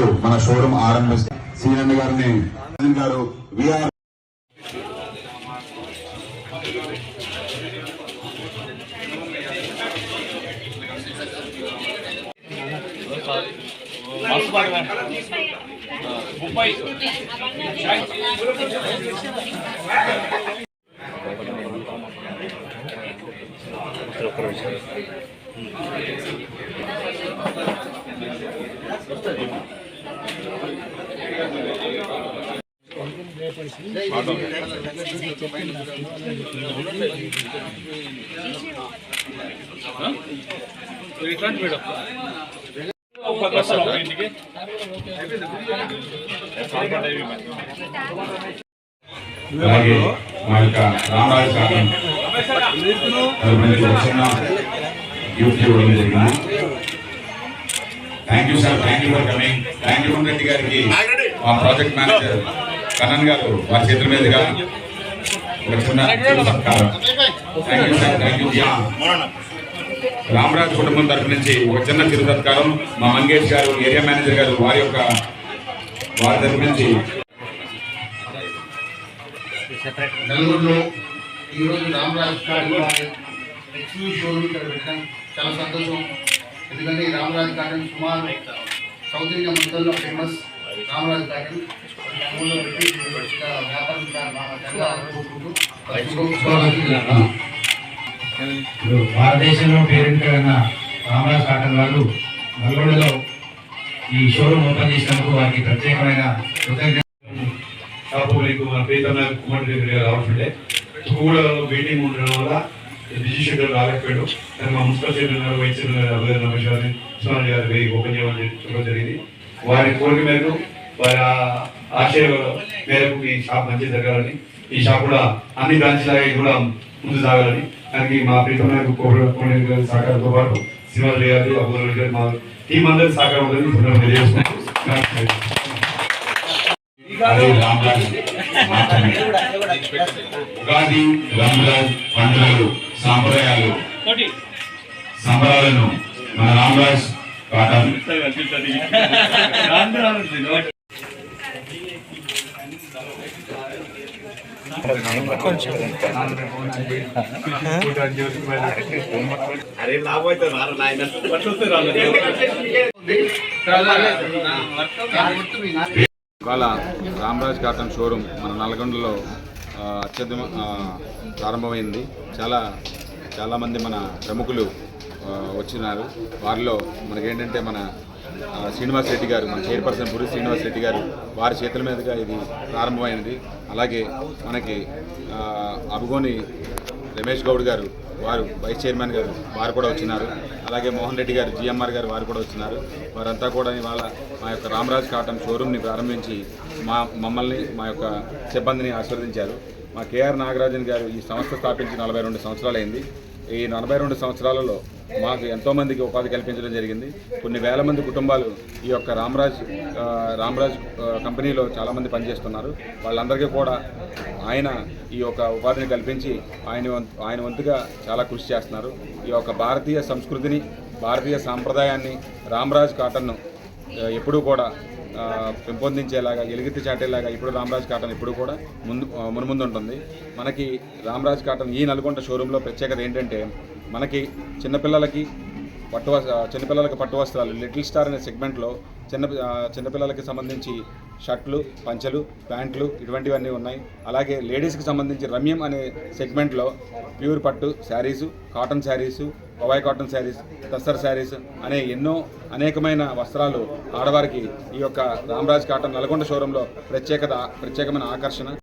గారు మన షోరూమ్ ఆరంభిస్తారు సీనన్న గారిని గారు విఆర్ ముప్పై. ఇట్లాంటి మేడం అలాగే మా యొక్క రామరాజు కాటన్ తరపు గిఫ్ట్ ఇవ్వడం జరిగింది thank you sir thank you for coming. Thank you Reddy గారికి మా ప్రాజెక్ట్ మేనేజర్ కన్నన్ గారు వారి చేతుల మీదుగా ఒక చిన్న సత్కారం thank you sir thank you. Ramaraju కుటుంబం తరపు నుంచి ఒక చిన్న చిరు సత్కారం. మా మంగేష్ గారు ఏరియా మేనేజర్ గారు వారి యొక్క వారి తరపు నుంచి. ఈరోజు రామరాజ్ షోరూమ్ ఇక్కడ పెట్టాం చాలా సంతోషం. ఎందుకంటే ఈ రామరాజ్ గార్డెన్ సుమారు సౌత్ ఇండియా మొత్తంలో ఫేమస్ రామరాజ్ గార్డెన్ నెల్లూరులో పెట్టి వ్యాపారం భారతదేశంలో పేరెంట్గా రామరాజ్ కాటన్ వారు నల్గొండలో ఈ షోరూమ్ ఓపెన్ చేసినందుకు వారికి ప్రత్యేకమైన కృతజ్ఞత షాపు మీకు మన ప్రీతమైన కుమార్ దగ్గర రావాల్సిందే కూడా మీటింగ్ ఉండడం వల్ల బిజీ షెడ్యూల్ రాలేకపోయాడు. కానీ మా మున్సిపల్ చైర్మన్ గారు వైస్ చైర్మన్ గారు అభివృద్ధి రమేష్ గారిని సుమాన్ గారు వెయ్యి ఓపెన్ చేయమని చెప్పడం జరిగింది. వారి కోరిక మేరకు వారి ఆశయ మేరకు ఈ షాప్ మంచి జరగాలని ఈ షాప్ కూడా అన్ని బ్రాంచ్ లాగా కూడా ముందు సాగాలని. దానికి మా ప్రీతమైన కోటి గారి సహకారంతో పాటు శ్రీనివాస్ గారి అభివృద్ధి గారి మా టీం అందరి సహకారం ఉందని సందర్భంగా ఉగాది రంజాన్ పండుగలు. సాంప్రదాయాలు. కోటి సంబరాలను మన రామరాజ్ కాటన్ ఇవాళ రామరాజ్ కాటన్ షోరూమ్ మన నల్గొండలో ఆ, అత్యధిక ప్రారంభమైంది. చాలా చాలామంది మన ప్రముఖులు వచ్చినారు. వారిలో మనకేంటంటే మన ఆ, శ్రీనివాస్ రెడ్డి గారు మన చైర్పర్సన్ పురి శ్రీనివాస్ రెడ్డి గారు వారి చేతుల మీదుగా ఇది ప్రారంభమైనది అలాగే మనకి అభిగోని అబుగోని రమేష్ గౌడ్ గారు వారు వైస్ చైర్మన్ గారు వారు కూడా వచ్చినారు. అలాగే మోహన్ రెడ్డి గారు జిఎంఆర్ గారు వారు కూడా వచ్చినారు. వారంతా కూడా ఇవాళ మా యొక్క రామరాజ్ కాటన్ షోరూమ్ని ప్రారంభించి మా మమ్మల్ని మా యొక్క సిబ్బందిని ఆశీర్వదించారు. మా కేఆర్ నాగరాజన్ గారు ఈ సంస్థ స్థాపించి నలభై రెండు సంవత్సరాలైంది. ఈ నలభై రెండు సంవత్సరాలలో మాకు ఎంతోమందికి ఉపాధి కల్పించడం జరిగింది. కొన్ని వేల మంది కుటుంబాలు ఈ యొక్క రామరాజ్ రామరాజ్ కంపెనీలో చాలామంది పనిచేస్తున్నారు. వాళ్ళందరికీ కూడా ఆయన ఈ యొక్క ఉపాధిని కల్పించి ఆయన ఆయన వంతుగా చాలా కృషి చేస్తున్నారు. ఈ యొక్క భారతీయ సంస్కృతిని భారతీయ సాంప్రదాయాన్ని రామరాజ్ కాటన్ను ఎప్పుడూ కూడా పెంపొందించేలాగా ఎలుగెత్తి చాటేలాగా ఇప్పుడు రామరాజ్ కాటన్ ఇప్పుడు కూడా ముందు మునుముందు ఉంటుంది మనకి రామరాజ్ కాటన్ ఈ నల్గొండ షోరూంలో ప్రత్యేకత ఏంటంటే మనకి చిన్నపిల్లలకి పట్టు చిన్నపిల్లలకి పట్టు వస్త్రాలు లిటిల్ స్టార్ అనే సెగ్మెంట్లో చిన్న చిన్నపిల్లలకి సంబంధించి షర్ట్లు పంచలు ప్యాంట్లు ఇటువంటివన్నీ ఉన్నాయి. అలాగే లేడీస్కి సంబంధించి రమ్యం అనే సెగ్మెంట్లో ప్యూర్ పట్టు శారీసు కాటన్ శారీసు పవాయి కాటన్ శారీస్ తస్సర్ శారీస్ అనే ఎన్నో అనేకమైన వస్త్రాలు ఆడవారికి ఈ యొక్క రామరాజ్ కాటన్ నల్గొండ షోరూంలో ప్రత్యేకత ప్రత్యేకమైన ఆకర్షణ.